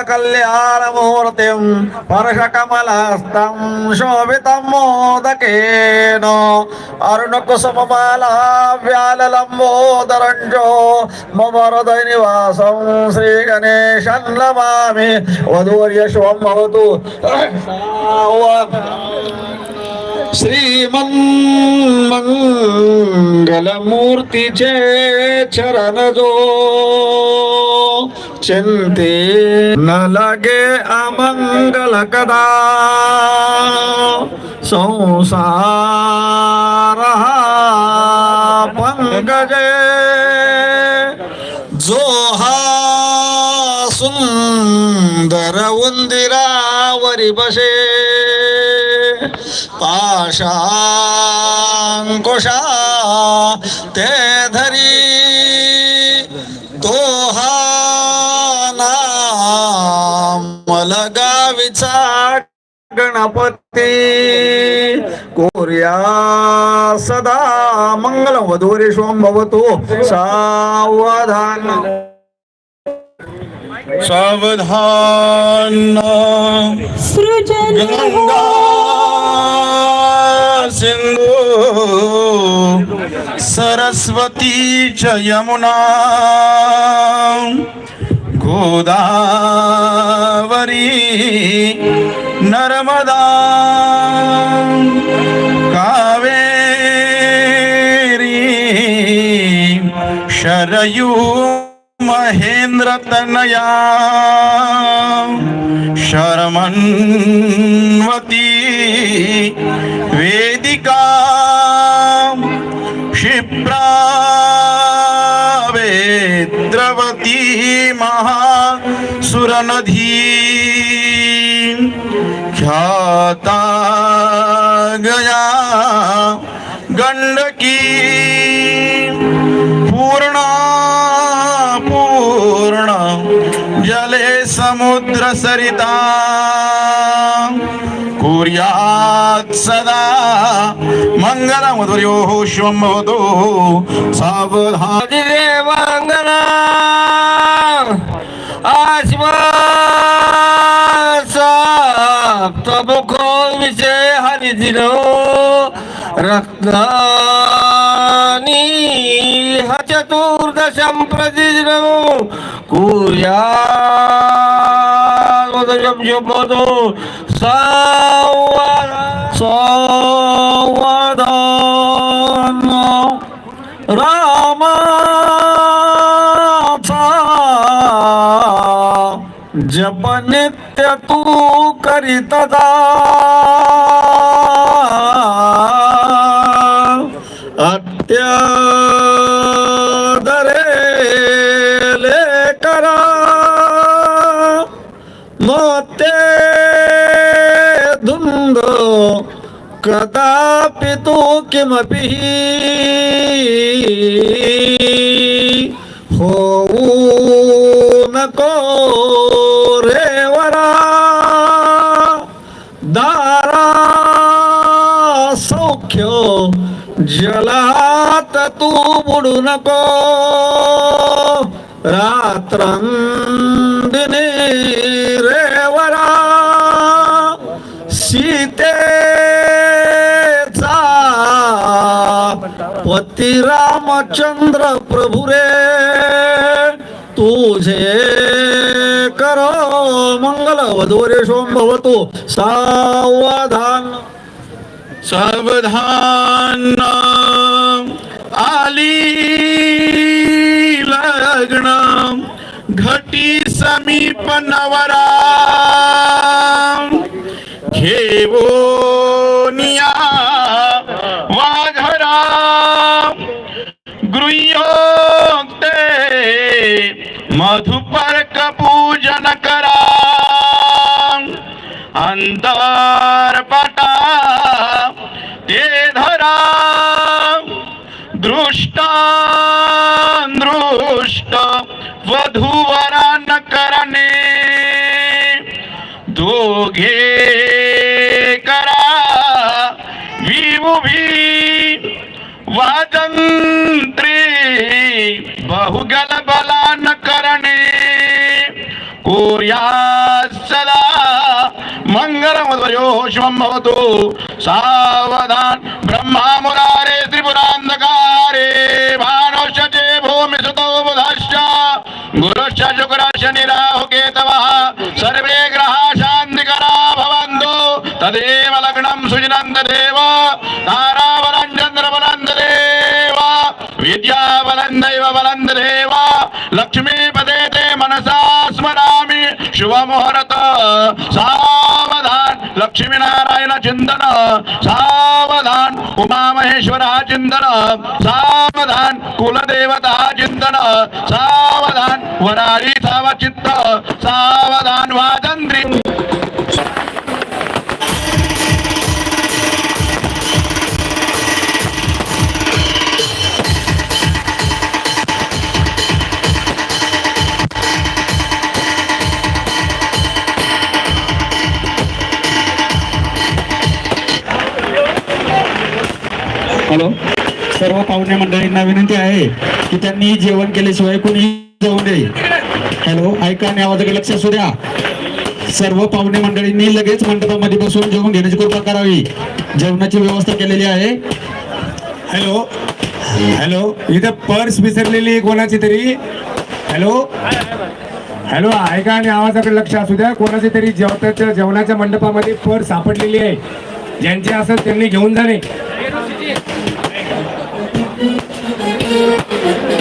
కళ్యాణమూర్తిం పరశకమలస్తం శోభితం మోదకేను. అరుణకుసుమమాలావ్యాలంబోదరంజో మమ హృదయ నివాసం శ్రీ గణేశం నమామి. వధూర్యశువం భవతు. శ్రీమన్మంగళమూర్తి చే చరణజో. চিন্তি না লাগে অমঙ্গল কদা। সংসার পঙ্গজে জোহা ಸುಂದರ বসে। পাশা কোষা তে ধরি नाम लगाविचा गणपती. कोर्या सदा मंगल वधूरेश्वम भवतो. सावधान. सावधान. गंगा सिंधू. सरस्वती च यमुना. गोदावरी नर्मदा कावेरी शरयू महेंद्र तनया शर्मन्वती वेदिका क्षिप्रा सुरनधी ख्याता गया गंडकी। पूर्ण पूर्ण जले समुद्र सरिता। कुर्यात् सदा मङ्गलमधुर्यो शिवं भवतो सावधान। रत्नानि ह चतुर्दशं प्रतिदिनो कुर्या शब्दो संवाद रामाचा जप नित्य तू करीत जा। धुंद कदापि तू किमपि होऊ नको रे वरा दारा सौख्य जलात तू बुडू ती रामचंद्र प्रभू रे तुझे करो मंगल वधूरे भवतो सावधान. सावधान आली लग्न घटी समीप नवरा. अंतरपटा ते धरा दृष्टा दृष्ट वधूवरा न करणे दोघे करा विमुभी वाजंत्री बहुगल न करणे कोर्या या सदा मंगलमध्वयो शुभं भवतु। सावधान ब्रह्मा मुरारे त्रिपुरान्धकारे भानुष्यते भूमिसुतो बुधश्च गुरुश्च शुक्रश्च निराहु केतवः सर्वे ग्रहा शान्तिकरा भवन्तु। तदेव लग्नं सुजनं तदेव ताराबलं चन्द्रबलं तदेव विद्याबलं दैव बलं लक्ष्मीपदे ते मनसा स्मरामि शुभमुहूर्त सा लक्ष्मीनारायण चिंतन सावधान उमामहेश्वरा चिंतन सावधान कुलदेवता चिंतन सावधान वराळी साव चित्त सावधान वाजंद्री सर्व पाहुणे मंडळींना विनंती आहे की त्यांनी जेवण केल्याशिवाय कोणी जाऊ नये. हॅलो ऐका आणि आवाजाकडे लक्ष असू द्या. सर्व पाहुणे मंडळींनी लगेच मंडपामध्ये बसून जेवण घेण्याची कृपा करावी. जेवणाची व्यवस्था केलेली आहे. हॅलो हॅलो इथं पर्स विसरलेली कोणाची तरी? हॅलो हॅलो ऐका आणि आवाजाकडे लक्ष असू द्या. कोणाची तरी जेवताच्या जेवणाच्या मंडपामध्ये पर्स सापडलेली आहे. ज्यांची असेल त्यांनी घेऊन जाणे. Thank you.